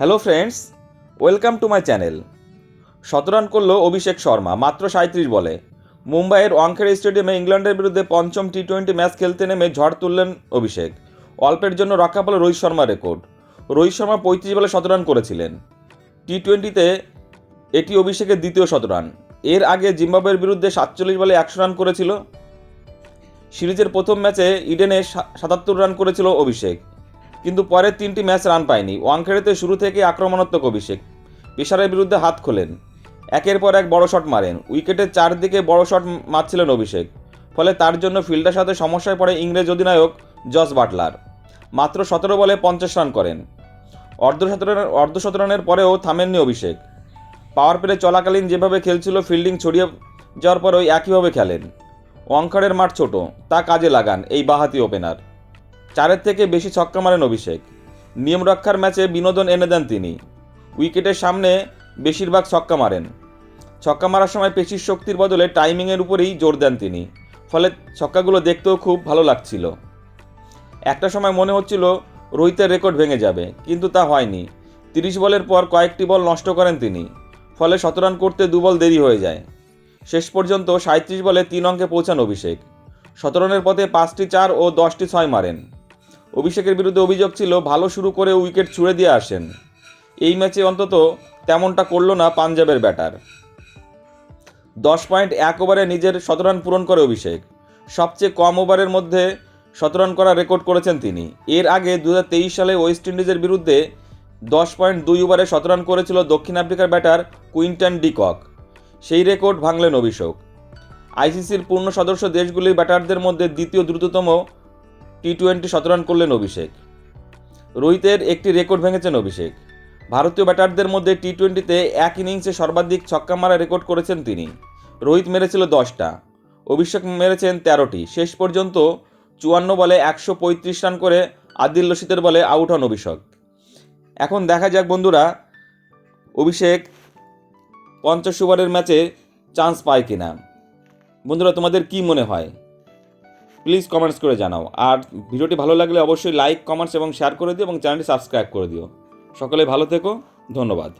Hello friends welcome to my channel শতরান করল অভিষেক শর্মা, মাত্র সাঁত্রিশ বলে। মুম্বাইয়ের ওয়াংখেড়ে স্টেডিয়ামে ইংল্যান্ডের বিরুদ্ধে পঞ্চম টি টোয়েন্টি ম্যাচ খেলতে নেমে ঝড় তুললেন অভিষেক। অল্পের জন্য রক্ষা পেল রোহিত শর্মা রেকর্ড। রোহিত শর্মা পঁয়ত্রিশ বলে শতরান করেছিলেন। টি টোয়েন্টিতে এটি অভিষেকের দ্বিতীয় শতরান। এর আগে জিম্বাবুয়ের বিরুদ্ধে সাতচল্লিশ বলে একশো রান করেছিল। সিরিজের প্রথম ম্যাচে ইডেনে সাতাত্তর রান করেছিল অভিষেক। কিন্তু পরের তিনটি ম্যাচ রান পায়নি। ওয়াংখেড়েতে শুরু থেকে আক্রমণাত্মক অভিষেক। পেশারের বিরুদ্ধে হাত খোলেন। একের পর এক বড় শট মারেন। উইকেটের চারদিকে বড় শট মারছিলেন অভিষেক। ফলে তার জন্য ফিল্ডের সাথে সমস্যায় পড়ে ইংরেজ অধিনায়ক জস বাটলার। মাত্র সতেরো বলে পঞ্চাশ রান করেন। অর্ধশতরানের অর্ধশতরানের পরেও থামেননি অভিষেক। পাওয়ার প্লে চলাকালীন যেভাবে খেলছিল, ফিল্ডিং ছড়িয়ে যাওয়ার পরেও একইভাবে খেলেন। ওয়াংখড়ের মাঠ ছোট। তা কাজে লাগান এই বাহাতি ওপেনার। চারের থেকে বেশি ছক্কা মারেন অভিষেক। নিয়ম রক্ষার ম্যাচে বিনোদন এনে দেন তিনি। উইকেটের সামনে বেশিরভাগ ছক্কা মারেন। ছক্কা মারার সময় পেশির শক্তির বদলে টাইমিংয়ের উপরেই জোর দেন তিনি, ফলে ছক্কাগুলো দেখতেও খুব ভালো লাগছিল। একটা সময় মনে হচ্ছিল রোহিতের রেকর্ড ভেঙে যাবে, কিন্তু তা হয়নি। তিরিশ বলের পর কয়েকটি বল নষ্ট করেন তিনি, ফলে শতরান করতে দু বল দেরি হয়ে যায়। শেষ পর্যন্ত সাঁত্রিশ বলে তিন অঙ্কে পৌঁছান অভিষেক। শতরানের পথে পাঁচটি চার ও দশটি ছয় মারেন। অভিষেকের বিরুদ্ধে অভিযোগ ছিল, ভালো শুরু করে উইকেট ছুঁড়ে দিয়ে আসেন। এই ম্যাচে অন্তত তেমনটা করল না পাঞ্জাবের ব্যাটার। দশ পয়েন্ট এক ওভারে নিজের শতরান পূরণ করে অভিষেক। সবচেয়ে কম ওভারের মধ্যে শতরান করা রেকর্ড করেছেন তিনি। এর আগে দু হাজার তেইশ সালে ওয়েস্ট ইন্ডিজের বিরুদ্ধে দশ পয়েন্ট দুই ওভারে শতরান করেছিল দক্ষিণ আফ্রিকার ব্যাটার কুইন্টন ডিকক। সেই রেকর্ড ভাঙলেন অভিষেক। আইসিসির পূর্ণ সদস্য দেশগুলির ব্যাটারদের মধ্যে দ্বিতীয় দ্রুততম টি টোয়েন্টি শতরান করলেন অভিষেক। রোহিতের একটি রেকর্ড ভেঙেছেন অভিষেক। ভারতীয় ব্যাটারদের মধ্যে টি টোয়েন্টিতে এক ইনিংসে সর্বাধিক ছক্কা মারা রেকর্ড করেছেন তিনি। রোহিত মেরেছিল দশটা। অভিষেক মেরেছেন তেরোটি। শেষ পর্যন্ত চুয়ান্ন বলে একশো পঁয়ত্রিশ রান করে আদিল রশিদের বলে আউট হন অভিষেক। এখন দেখা যাক বন্ধুরা, অভিষেক পঞ্চাশ ওভারের ম্যাচে চান্স পায় কিনা। বন্ধুরা, তোমাদের কি মনে হয়? প্লিজ কমেন্টস করে জানাও। আর ভিডিওটি ভালো লাগলে অবশ্যই লাইক কমেন্টস এবং শেয়ার করে দিও এবং চ্যানেলটি সাবস্ক্রাইব করে দিও। সকলে ভালো থেকো, ধন্যবাদ।